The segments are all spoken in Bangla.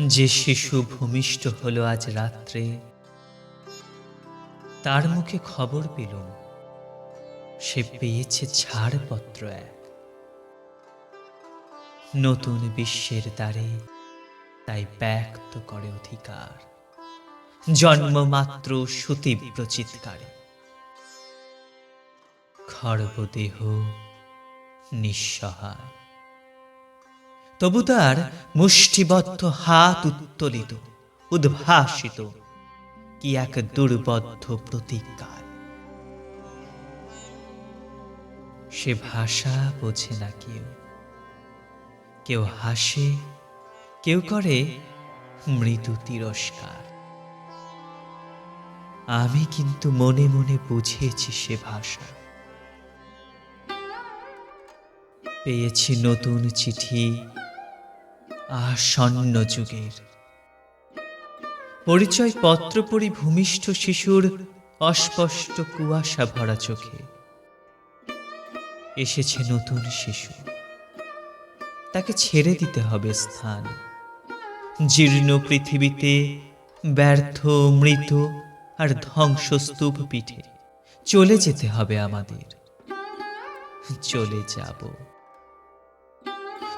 যে শিশু ভূমিষ্ঠ হলো আজ রাত্রে, তার মুখে খবর পেলুম, সে পেয়েছে ছাড়পত্র এক। নতুন বিশ্বের দ্বারে তাই ব্যক্ত করে অধিকার। জন্মমাত্র সুতীব্র চিৎকারে। খর্বদেহ নিঃসহায়। তবু তার মুষ্টিবদ্ধ হাত উত্তোলিত, উদ্ভাসিত, কি এক দুর্বদ্ধ প্রতিজ্ঞায় সে ভাষা বোঝে না কেউ। কেউ হাসে, কেউ করে মৃদু তিরস্কার। আমি কিন্তু মনে মনে বুঝেছি সে ভাষা। পেয়েছি নতুন চিঠি আসন্ন যুগের। পরিচয় পত্র ভূমিষ্ঠ শিশুর অস্পষ্ট কুয়াশা ভরা চোখে। এসেছে নতুন শিশু। তাকে ছেড়ে দিতে হবে স্থান। জীর্ণ পৃথিবীতে ব্যর্থ, মৃত আর ধ্বংসস্তূপ পিঠে। চলে যেতে হবে আমাদের। চলে যাব।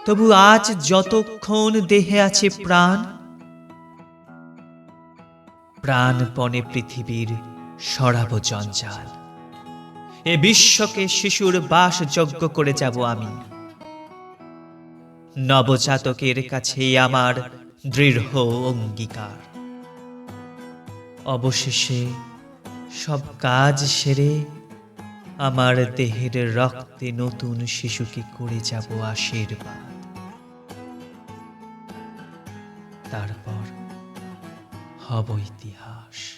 তবু আজ যতক্ষণ দেহে আছে প্রাণ, প্রাণপণে পৃথিবীর সরাব জঞ্জাল। এ বিশ্বকে শিশুর বাসযোগ্য করে যাব আমি। নবজাতকের কাছে আমার দৃঢ় অঙ্গীকার। অবশেষে সব কাজ সেরে আমার দেহের রক্তে নতুন শিশুকে করে যাব আশীর্বাদ। তারপর হব ইতিহাস।